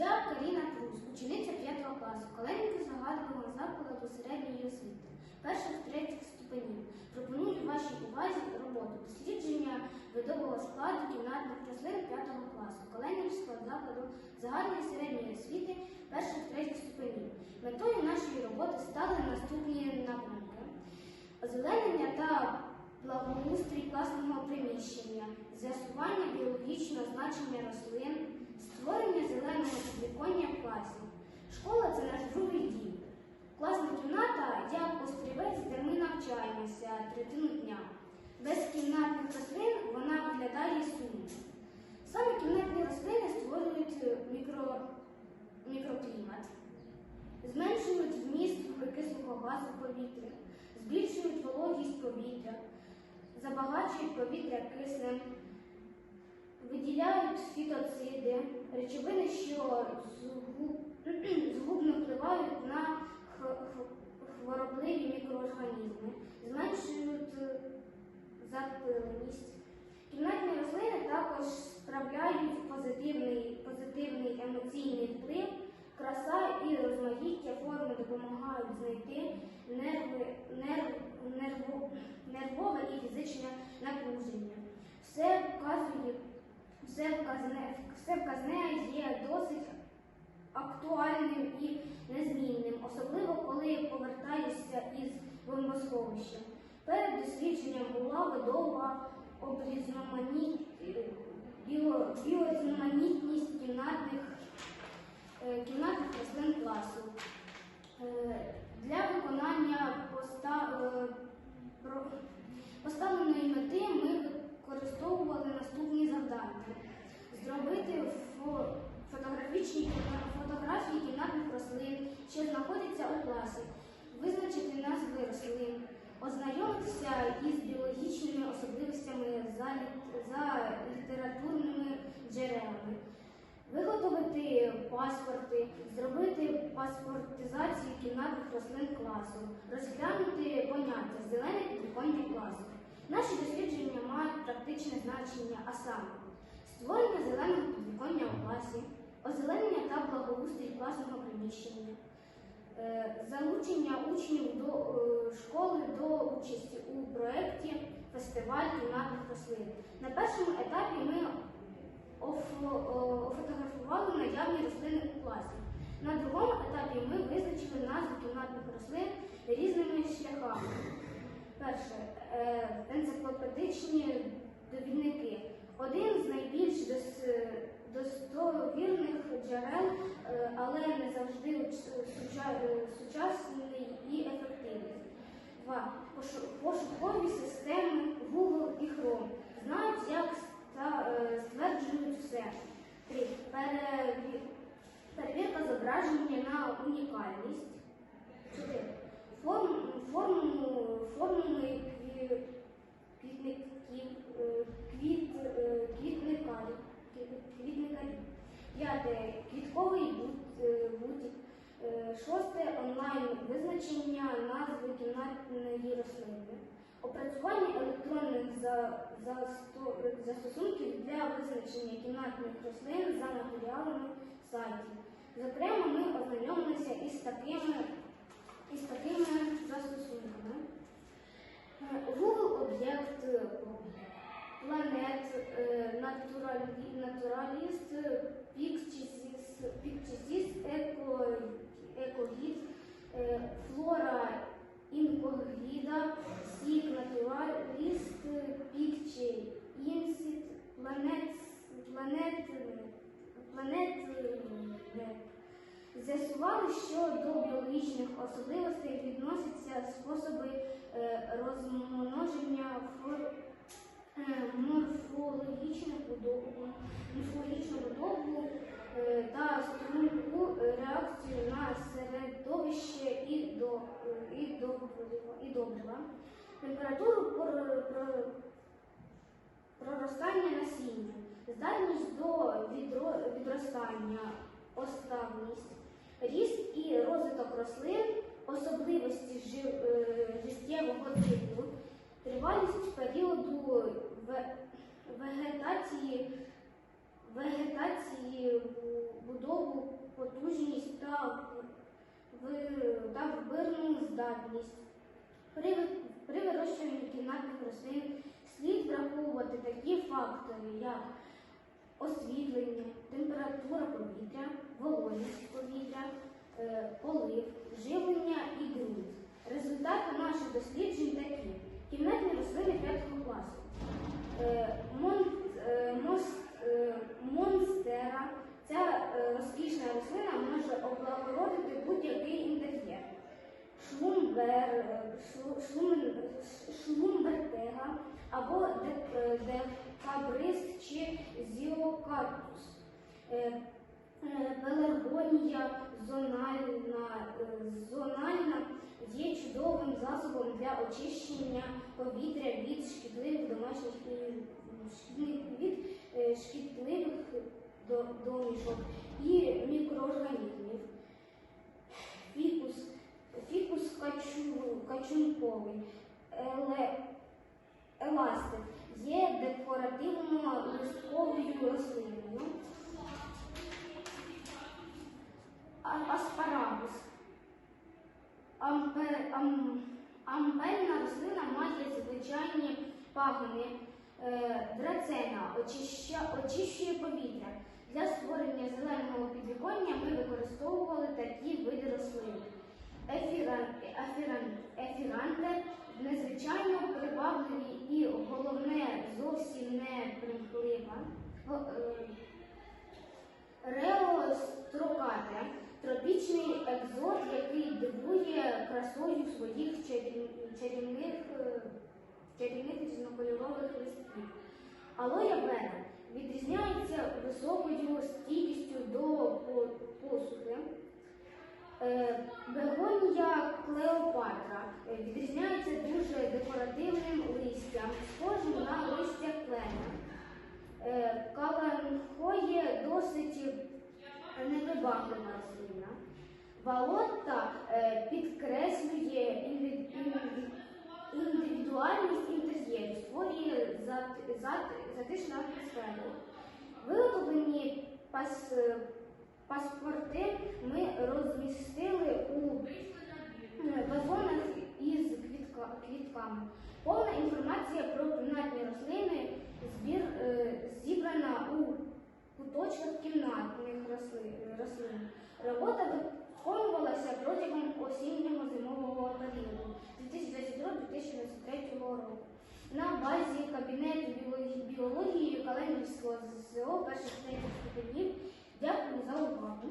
Я Каріна Прус, учениця 5 класу, Каленівки загального закладу середньої освіти, перших третіх ступенів. Пропоную вашій увазі роботу дослідження видового складу кімнатних рослин 5 класу, Каленівського закладу загальної середньої освіти, перших третіх ступенів. Метою нашої роботи стали наступні напрямки: озеленення та благоустрій класного приміщення, з'ясування біологічного значення рослин, створення зеленого підвіконня в класі. Школа це наш другий дім. Класна кімната як острівець, де ми навчаємося третину дня. Без кімнатних рослин вона виглядає сумно. Саме кімнатні рослини створюють мікро, мікроклімат, зменшують вміст вуглекислого газу в повітрі, збільшують вологість повітря, забагачують повітря киснем, виділяють фітоциди, речовини, що згубно впливають на хворобливі мікроорганізми, зменшують е, запиленість. Кімнатні рослини також справляють позитивний, позитивний емоційний вплив. Краса і розмаїття форми допомагають знайти нерви, нерв, нерво, нервове і фізичне напруження. Все вказує, все вказне, все вказне є досить актуальним і незмінним, особливо коли повертаєшся із бомбосховища. Перед дослідженням була видова біорізноманітність кімнатних, е, кімнатних рослин класу. Е, Для виконання е, поставленої мети ми використовували наступні завдання: зробити фотографічні фотографії кімнатних рослин, що знаходяться у класі, визначити назви рослин, ознайомитися із біологічними особливостями за, за літературними джерелами. Виготовити паспорти, зробити паспортизацію кімнатних рослин класу, розглянути поняття зелене підвіконня класу. Наші дослідження мають практичне значення, а саме створення зеленого підвіконня у класі, озеленення та благоустрій класного приміщення, е, залучення учнів до е, школи до участі у проєкті фестиваль кімнатних рослин. На першому етапі ми офотографували наявні рослини у класі. На другому етапі ми визначили назви кімнатних рослин різними шляхами. Перше енциклопедичні довідники. Один з найбільш достовірних джерел, е, але не завжди уч- суча- е, сучасний і ефективний. Два. Пошукові системи Google і Chrome знають, як е, стверджують все. Три. Перевірка зображення на унікальність. Чотири. Форм, формули квітників, е, квіт, е, квітникарів. квітникарів. П'яте. Квітковий бут- бутік. Е, Шосте онлайн визначення назви кімнатної рослини. Опрацювання електронних застосунків для визначення кімнатних рослин за матеріалами сайтів. Зокрема, ми ознайомилися із такими, із такими застосунками. Google об'єкт е, планет, е, натураліст, пікчісіс, екогід, е, флора інкогіда, сік натураліст, пікче інсіт, планет, планет, планет, З'ясували, що до біологічних особливостей відносяться способи е, розмноження е, морфологічну будову е, та струнку реакцію на середовище і до і добрива, температуру проростання насіння, здатність до відростання, оставність, ріст і розвиток рослин, особливості е, життєвого циклу, тривалість періоду вегетації, вегетації будову потужність та, та вибірну здатність. При, при вирощуванні кімнатних рослин слід враховувати такі фактори, як освітлення, температура повітря, полив, живлення і ґрунт. Результати наших досліджень такі. Кімнатні рослини 5 класу. Е, е, е, монстера. Ця е, розкішна рослина може облагородити будь-який інтер'єр. Шлумбер, е, шлумбертега або е, декабрист чи зіокактус. Е, зональна, е, зональна є чудовим засобом для очищення повітря від шкідливих домашніх шкідливих від е, шкідливих домішок і мікроорганізмів. Ампе, ам, ампельна рослина має звичайні пагони. Е, драцена очищує повітря. Для створення зеленого підвіконня ми використовували такі види рослин. Ефіран, незвичайно привабливі і головне зовсім не примхлива. Е, Реострокате тропічний екзот, який дивує красою своїх чарівних, чарівних різнокольорових листків. Алоя вера відрізняється високою стійкістю до посухи. Е, Бегонія Клеопатра відрізняється дуже декоративним листям, схожим на листя клена. Е, Каланхоє досить невибаглива рослина. Е, підкреслює інди- інди- індивідуальність інтер'єру, створює зат- зат- затишну атмосферу. Виготовлені пас, паспорти ми розмістили у е, вазонах із квітка, квітками. Повна інформація про кімнатні рослини е, зібрана у куточках кімнатних рослин. Робота рівню 2022-2023 року на базі Кабінету біології Каленівського ЗСО перших третіх ступенів. Дякую за увагу.